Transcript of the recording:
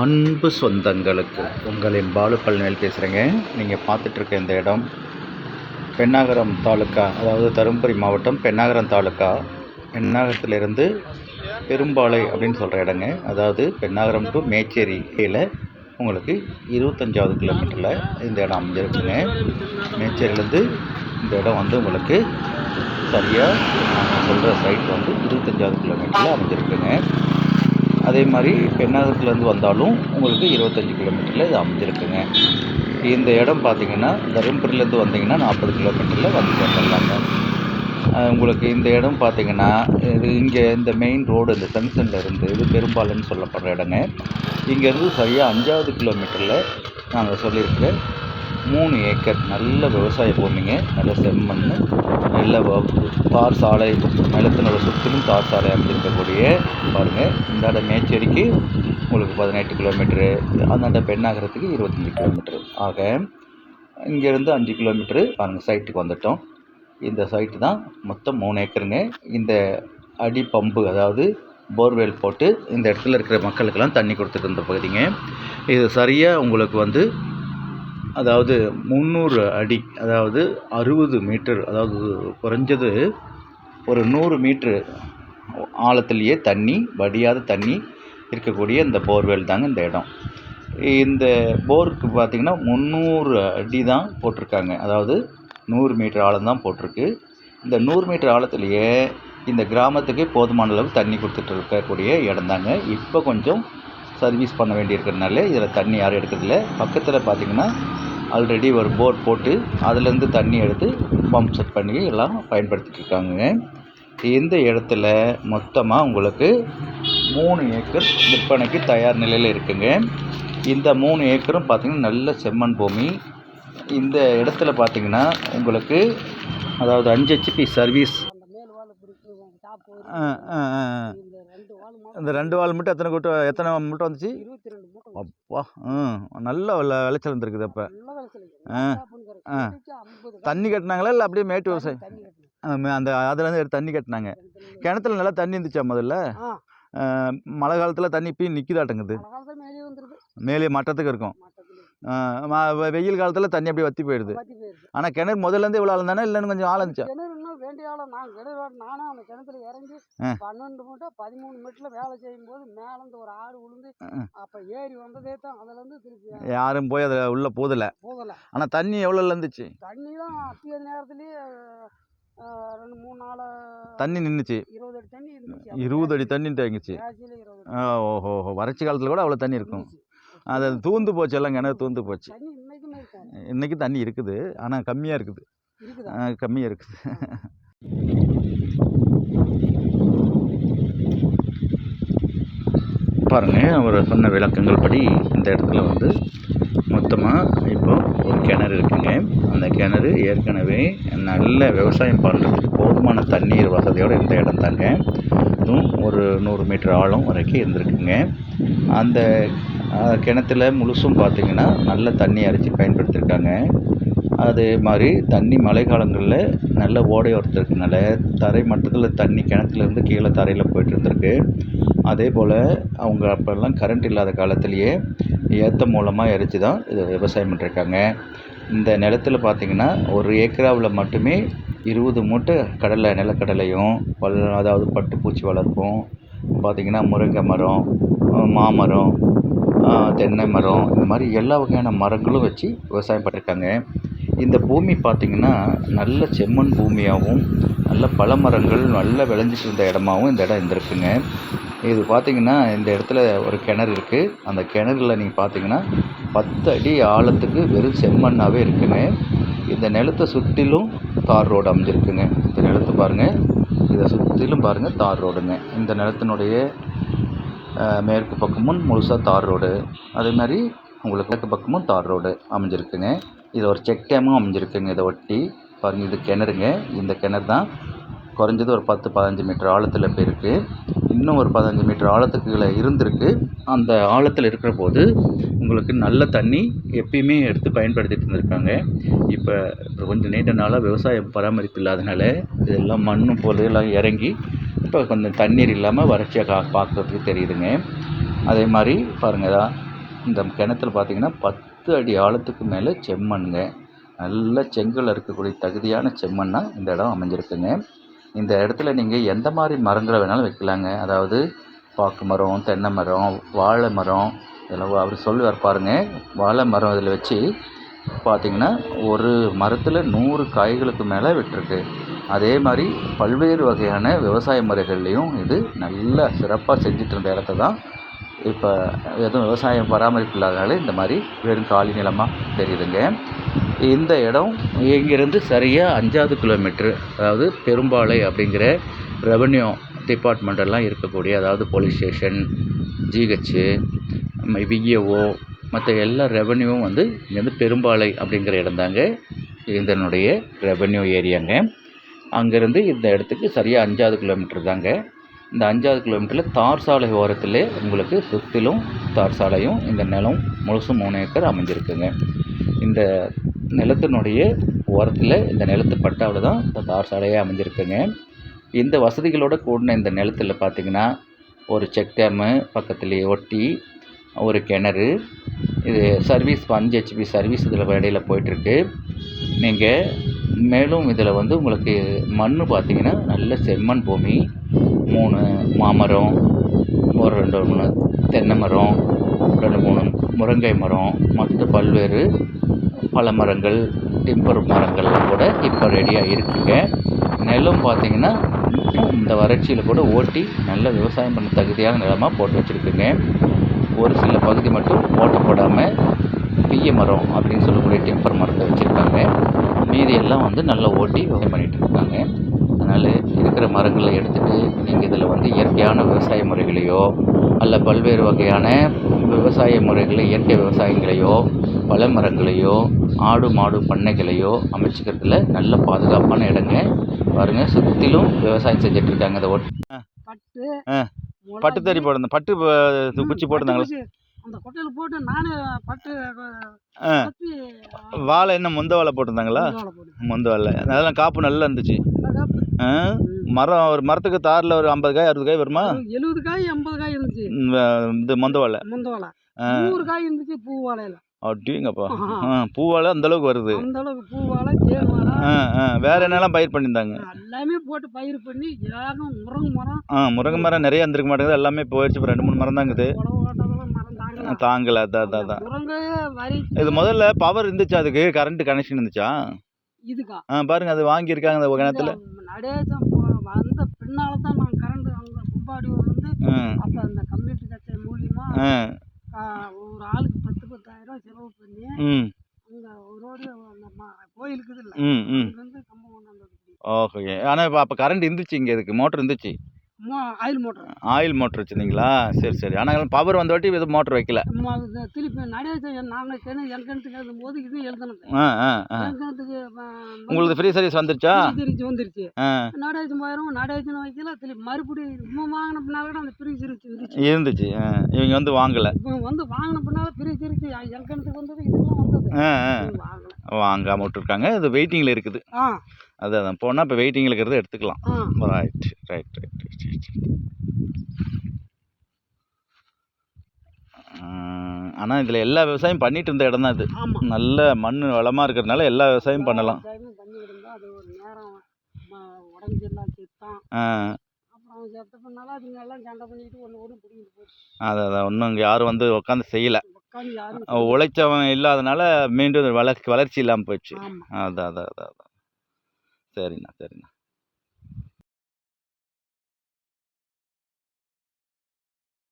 அன்பு சொந்தங்களுக்கு உங்களின் பாலு பழனிவேல் பேசுகிறேங்க நீங்கள் பார்த்துட்ருக்க இந்த இடம் பென்னாகரம் தாலுக்கா அதாவது தருமபுரி மாவட்டம் பென்னாகரம் தாலுக்கா பென்னாகரத்துலேருந்து பெரும்பாலை அப்படின்னு சொல்கிற இடங்க. அதாவது பென்னாகரம் டு மேச்சேரி கீழே உங்களுக்கு இருபத்தஞ்சாவது கிலோமீட்டரில் இந்த இடம் அமைஞ்சிருக்குங்க. மேச்சேரியிலேருந்து இந்த இடம் வந்து உங்களுக்கு சரியாக நான் சொல்கிற சைட் வந்து இருபத்தஞ்சாவது கிலோமீட்டரில் அமைஞ்சிருக்குங்க. அதே மாதிரி பெண்ணகத்துலேருந்து வந்தாலும் உங்களுக்கு இருபத்தஞ்சி கிலோமீட்டரில் இது அமைஞ்சிருக்குங்க. இந்த இடம் பார்த்தீங்கன்னா தருமபுரியிலேருந்து வந்தீங்கன்னா நாற்பது கிலோமீட்டரில் வந்து வந்துடலாங்க. உங்களுக்கு இந்த இடம் பார்த்தீங்கன்னா இது இங்கே இந்த மெயின் ரோடு இந்த ஜங்ஷனில் இருந்து இது பெரும்பாலுன்னு சொல்லப்படுற இடங்க. இங்கேருந்து சரியாக அஞ்சாவது கிலோமீட்டரில் நாங்கள் சொல்லியிருக்கிற மூணு ஏக்கர் நல்ல விவசாய பூமிங்க. நல்ல செம்மண் நல்ல தார் சாலை நிலத்தினோட சுற்றிலும் தார் சாலை அமைஞ்சிருக்கக்கூடிய பாருங்கள் இந்த இடம் மேச்சேரிக்கு உங்களுக்கு பதினெட்டு கிலோமீட்ரு அந்தாண்ட பெண்ணாகரத்துக்கு இருபத்தஞ்சி கிலோமீட்ரு ஆக இங்கேருந்து அஞ்சு கிலோமீட்ரு பாருங்கள் சைட்டுக்கு வந்துட்டோம். இந்த சைட்டு தான் மொத்தம் மூணு ஏக்கருங்க. இந்த அடி பம்பு அதாவது போர்வெல் போட்டு இந்த இடத்துல இருக்கிற மக்களுக்கெல்லாம் தண்ணி கொடுத்துட்டு இருந்த பகுதிங்க. இது சரியாக உங்களுக்கு வந்து அதாவது முந்நூறு அடி அதாவது அறுபது மீட்டர் அதாவது குறைஞ்சது ஒரு நூறு மீட்ரு ஆழத்துலேயே தண்ணி வடியாத தண்ணி இருக்கக்கூடிய இந்த போர்வெல் தாங்க இந்த இடம். இந்த போருக்கு பார்த்திங்கன்னா முந்நூறு அடி தான் போட்டிருக்காங்க. அதாவது நூறு மீட்டர் ஆழம் தான் போட்டிருக்கு. இந்த நூறு மீட்டர் ஆழத்துலேயே இந்த கிராமத்துக்கு போதுமான அளவு தண்ணி கொடுத்துட்டு இருக்கக்கூடிய இடம் தாங்க. இப்போ கொஞ்சம் சர்வீஸ் பண்ண வேண்டியிருக்கிறதுனால இதில் தண்ணி யாரும் எடுக்கிறதில்ல. பக்கத்தில் பார்த்திங்கன்னா ஆல்ரெடி ஒரு போர் போட்டு அதுலேருந்து தண்ணி எடுத்து பம்ப் செட் பண்ணி எல்லாம் பயன்படுத்திட்டு இருக்காங்க இந்த இடத்துல மொத்தமாக உங்களுக்கு மூணு ஏக்கர் விற்பனைக்கு தயார் நிலையில் இருக்குங்க. இந்த மூணு ஏக்கரும் பார்த்திங்கன்னா நல்ல செம்மண் பூமி. இந்த இடத்துல பார்த்திங்கன்னா உங்களுக்கு அதாவது அஞ்சு ஹெச்பி சர்வீஸ் அந்த இந்த ரெண்டு வால் மட்டும் எத்தனை கூட்டம் எத்தனை மூட்டை வந்துச்சு? அப்பா ம் நல்ல விளைச்சல் இருந்திருக்குது அப்போ. ஆ, தண்ணி கட்டினாங்களா இல்லை அப்படியே மேட்டு விவசாயம்? அந்த அதுலேருந்து எடுத்து தண்ணி கட்டினாங்க. கிணத்துல நல்லா தண்ணி இருந்துச்சா முதல்ல? மழை காலத்தில் தண்ணி இப்பயும் நிற்கிதாட்டுங்குது மேலே மட்டத்துக்கு இருக்கும். வெயில் காலத்தில் தண்ணி அப்படியே வற்றி போயிடுது. வத்தி போயிருது ஆனால் கிணறு முதல்லேருந்தே இவ்வளோ ஆழம் தானே? இல்லைன்னு கொஞ்சம் ஆழம் இருந்துச்சா? கிணறு இன்னும் வேண்டிய ஆள நான் வெட்ட- நானும் அந்த கிணத்துல இறங்கி. பன்னெண்டு மூட்டை பதிமூணு மீட்டர்ல வேலை செய்யும் போது மேலேருந்து ஒரு ஆறு விழுந்து. அப்ப ஏறி வந்ததே தான். அதுல இருந்து திருப்பி யாரும் போய் அதில் உள்ளே போதில்லை போகல. ஆனால் தண்ணி எவ்வளோல இருந்துச்சு? தண்ணி தான் அத்திய நேரத்துலயே ரெண்டு மூணு நாள் தண்ணி நின்றுச்சு இருபது அடி தண்ணி இருந்துச்சு. இருபது அடி தண்ணி தேங்கிச்சு. ஓஹோ வறட்சி காலத்தில் கூட அவ்வளோ தண்ணி இருக்கும். அது தூந்து போச்சு எல்லாம் கிணறு தூந்து போச்சு. இன்றைக்கி தண்ணி இருக்குது. ஆனால் கம்மியாக இருக்குதா. கம்மியாக இருக்குது பாருங்கள் அவர் சொன்ன விளக்கங்கள் படி இந்த இடத்துல வந்து மொத்தமாக இப்போ ஒரு கிணறு இருக்குங்க. அந்த கிணறு ஏற்கனவே நல்ல விவசாயம் பண்ணுறதுக்கு போதுமான தண்ணீர் வசதியோடு இருந்த இடம் தாங்க. இதுவும் ஒரு நூறு மீட்டர் ஆழம் வரைக்கும் இருந்திருக்குங்க. அந்த கிணத்துல முழுசும் பார்த்திங்கன்னா நல்ல தண்ணி அரைச்சி பயன்படுத்தியிருக்காங்க அதே மாதிரி தண்ணி மழை காலங்களில் நல்ல ஓடை வரத்துறதுனால தரை மட்டத்தில் தண்ணி கிணத்துலேருந்து கீழே தரையில் போயிட்டு இருந்திருக்கு அதே போல் அவங்க அப்போல்லாம் கரண்ட் இல்லாத காலத்துலேயே ஏற்றம் மூலமாக எரித்து தான் இது விவசாயம் பண்ணிருக்காங்க இந்த நிலத்துல பார்த்திங்கன்னா ஒரு ஏக்கராவில் மட்டுமே இருபது மூட்டை கடலை நிலக்கடலையும் பல் அதாவது பட்டுப்பூச்சி வளர்ப்பும் பார்த்திங்கன்னா முருங்கை மரம் மாமரம் தென்னை மரம் இந்த மாதிரி எல்லா வகையான மரங்களும் வச்சு விவசாயம் பண்ணியிருக்காங்க இந்த பூமி பார்த்திங்கன்னா நல்ல செம்மண் பூமியாகவும் நல்ல பல மரங்கள் நல்ல விளைஞ்சிட்டு இருந்த இடமாவும் இந்த இடம் இருந்திருக்குங்க. இது பார்த்திங்கன்னா இந்த இடத்துல ஒரு கிணறு இருக்குது அந்த கிணறுல நீங்கள் பார்த்தீங்கன்னா பத்து அடி ஆழத்துக்கு வெறும் செம்மண்ணாகவே இருக்குங்க. இந்த நிலத்தை சுற்றிலும் தார் ரோடு அமைஞ்சிருக்குங்க. இந்த நிலத்தை பாருங்கள் இதை சுற்றிலும் பாருங்கள் தார் ரோடுங்க. இந்த நிலத்தினுடைய மேற்கு பக்கமும் முழுசாக தார் ரோடு. அதே மாதிரி உங்களுக்கு கிழக்கு பக்கமும் தார் ரோடு அமைஞ்சிருக்குங்க. இது ஒரு செக் டேமும் அமைஞ்சிருக்குங்க இதை ஒட்டி. பாருங்கள் இது கிணறுங்க. இந்த கிணறு தான் குறைஞ்சது ஒரு பத்து பதினஞ்சு மீட்டர் ஆழத்தில் இப்போ இருக்குது இன்னும் ஒரு பதினஞ்சு மீட்டர் ஆழத்துக்கு கீழே இருந்திருக்கு. அந்த ஆழத்தில் இருக்கிற போது உங்களுக்கு நல்ல தண்ணி எப்பயுமே எடுத்து பயன்படுத்திட்டு இருந்திருக்காங்க. இப்போ கொஞ்சம் நீண்ட நாளாக விவசாயம் பராமரிப்பு இல்லாதனால இதெல்லாம் மண்ணும் பொருளெல்லாம் எல்லாம் இறங்கி இப்போ கொஞ்சம் தண்ணீர் இல்லாமல் வறட்சியாக கா பார்க்குறதுக்கு தெரியுதுங்க. அதே மாதிரி பாருங்கள் இந்த கிணத்துல பார்த்தீங்கன்னா பத்து அடி ஆழத்துக்கு மேலே செம்மண்ங்க நல்ல செங்கல் இருக்கக்கூடிய தகுதியான செம்மண்ணாக இந்த இடம் அமைஞ்சிருக்குங்க. இந்த இடத்துல நீங்கள் எந்த மாதிரி மரங்களை வேணாலும் வைக்கலாங்க. அதாவது பாக்கு மரம் தென்னை மரம் வாழை மரம் இதெல்லாம் அவர் சொல்லுவார் பாருங்கள் வாழை மரம் இதில் வச்சு பார்த்தீங்கன்னா ஒரு மரத்தில் நூறு காய்களுக்கு மேலே விட்டுருக்கு. அதே மாதிரி பல்வேறு வகையான விவசாய முறைகள்லேயும் இது நல்லா சிறப்பாக செஞ்சுட்டு இருந்த இடத்த தான் இப்போ எதுவும் விவசாயம் பராமரிப்பு இல்லாதனால இந்த மாதிரி வெறும் காலி நிலமாக தெரியுதுங்க. இந்த இடம் இங்கேருந்து சரியாக அஞ்சாவது கிலோமீட்ரு அதாவது பெரும்பாலை அப்படிங்கிற ரெவன்யூ டிபார்ட்மெண்டெல்லாம் இருக்கக்கூடிய அதாவது போலீஸ் ஸ்டேஷன் ஜிஹெச்சு விஏஓ மற்ற எல்லா ரெவன்யூவும் வந்து இங்கேருந்து பெரும்பாலை அப்படிங்கிற இடம் தாங்க இதனுடைய ரெவன்யூ ஏரியாங்க அங்கேருந்து இந்த இடத்துக்கு சரியாக அஞ்சாவது கிலோமீட்டர் தாங்க. இந்த அஞ்சாவது கிலோமீட்டரில் தார் சாலை ஓரத்தில் உங்களுக்கு சுற்றிலும் தார் சாலையும் இந்த நிலம் முழுசும் மூணு ஏக்கர் அமைஞ்சிருக்குங்க. இந்த நிலத்தினுடைய ஓரத்தில் இந்த நிலத்து பட்டாவில் தான் இந்த தார் சாலையே அமைஞ்சிருக்குங்க. இந்த வசதிகளோடு கூடின இந்த நிலத்தில் பார்த்தீங்கன்னா ஒரு செக் டேமு பக்கத்துலேயே ஒட்டி ஒரு கிணறு இது சர்வீஸ் அஞ்சு ஹெச்பி சர்வீஸ் இதில் இடையில போயிட்டுருக்கு நீங்கள் மேலும் இதில் வந்து உங்களுக்கு மண் பார்த்திங்கன்னா நல்ல செம்மண் பூமி மூணு மாமரம் ஒரு ரெண்டு மூணு தென்னை மரம் ரெண்டு மூணு முருங்கை மரம் மற்ற பல்வேறு பல மரங்கள் டிம்பர் மரங்கள்லாம் கூட இப்போ ரெடியாக இருக்குங்க. நிலம் பார்த்தீங்கன்னா இந்த வறட்சியில் கூட ஓட்டி நல்ல விவசாயம் பண்ண தகுதியான நிலமாக போட்டு வச்சுருக்குங்க. ஒரு சில பகுதி மட்டும் ஓட்ட போடாமல் பிய்ய மரம் அப்படின்னு சொல்லக்கூடிய டிம்பர் மரத்தை வச்சுருக்காங்க. மீதி எல்லாம் வந்து நல்லா ஓட்டி விவசாயம் பண்ணிகிட்டு இருக்காங்க. அதனால் இருக்கிற மரங்களை எடுத்துகிட்டு நீங்கள் இதில் வந்து இயற்கையான விவசாய முறைகளையோ அல்ல பல்வேறு வகையான விவசாய முறைகளை இயற்கை விவசாயங்களையோ பல மரங்களையோ ஆடு மாடு பண்ணைகளையோ அமைச்சிக்கிறதுல நல்ல பாதுகாப்பான இடங்க பாருங்கள் சுற்றிலும் விவசாயம் செஞ்சுட்டு இருக்காங்க இதை ஒட்டி பட்டு தறி போட்டு பட்டு குச்சி பட்டு போட்டிருந்தாங்களா. அந்த கொட்டையில போட்டு நானே பட்டு. கட்டி வாழை என்ன மொந்த வாழை போட்டிருந்தாங்களா? மொந்த வாழை அதெல்லாம் காப்பு நல்லா இருந்துச்சு. மரம் ஒரு மரத்துக்கு தாரில் ஒரு ஐம்பது காய் அறுபது காய் வருமா? எழுபது காய் எண்பது காய் இருந்துச்சு. இது மொந்த வாழை. முந்த வாழை. நூறு காய் இருந்துச்சு பூ வாழையில. அப்படிங்கப்பா பூ வாழை அந்த அளவுக்கு வருது. அந்த அளவுக்கு பூ வாழை வாழை. வேற என்னெல்லாம் பயிர் பண்ணியிருந்தாங்க? எல்லாமே போட்டு பயிர் பண்ணி ஏகம் முருங்கை மரம். ஆ முருங்கை மரம் நிறைய இருந்திருக்க மாட்டேங்குது. எல்லாமே போயிடுச்சு. இப்போ ரெண்டு மூணு மரம் தான் இருக்குது உழவு ஓட்டதெல்லாம் மரம் தாங்கலாம் தாங்கல அதான் அதான் அதான் இது முதல்ல பவர் இருந்துச்சா அதுக்கு? கரண்ட் கனெக்ஷன் இருந்துச்சா? இதுக்கா? ஆ பாருங்க அது வாங்கியிருக்காங்க அந்த கிணத்துல. வந்த பின்னால தான் நான் கரண்ட் அங்கே கும்பாடியூர் வந்து அப்போ அந்த கம்யூனிட்டி கட்சி மூலியமா ஒரு ஆளுக்கு பத்து பத்தாயிரம் செலவு பண்ணி ம். அங்கே ஒரு ரோடு அந்த கோயில் இருக்குது இல்லை ஓகே. ஆனால் இப்போ அப்போ கரண்ட் இருந்துச்சு இங்கே இதுக்கு? மோட்டர் இருந்துச்சு? ஆயில் மோட்டர் ஆயில் மோட்டர் வச்சுருந்தீங்களா? சரி சரி. ஆனால் பவர் வந்த வாட்டி இது மோட்டர் வைக்கல. திருப்பி நடேசம் நாங்கள் கிணறு என் கிணத்துக்கு எழுதும் போது இது எழுதணும். ஆ ஆ ஆ. என் கிணத்துக்கு உங்களுக்கு ஃப்ரீ சர்வீஸ் வந்துருச்சா? திருச்சி வந்துருச்சு. ஆ. நடேசம் போயிடும் நடேசம் வைக்கல. திருப்பி மறுபடியும் இன்னும் வாங்கின பின்னால் கூட அந்த பிரிவு சிரிச்சு இருந்துச்சு. இருந்துச்சு. இவங்க வந்து வாங்கலை. வந்து வாங்கின பின்னால பிரிவு சிரிச்சு என் கிணத்துக்கு வந்தது இதெல்லாம் வந்தது. வாங்காம விட்டுருக்காங்க. இது வெயிட்டிங்கில் இருக்குது. ஆ. அதான் அதான் போனால் இப்போ வெயிட்டிங்கில் இருக்கிறத எடுத்துக்கலாம். ரைட் ரைட் ரைட் ரைட் ஆனால் இதில் எல்லா விவசாயம் பண்ணிட்டு இருந்த இடம் தான் இது. நல்ல மண் வளமாக இருக்கிறதுனால எல்லா விவசாயம் பண்ணலாம். அது போச்சு அதான் அதான். இன்னும் இங்கே யாரும் வந்து உட்காந்து செய்யலை. உழைச்சவன் இல்லாதனால மீண்டும் வளர்ச்சி வளர்ச்சி இல்லாமல் போயிடுச்சு. ஆமாம் அதான் அதான் அதான் அதான். சரிண்ணா சரிண்ணா.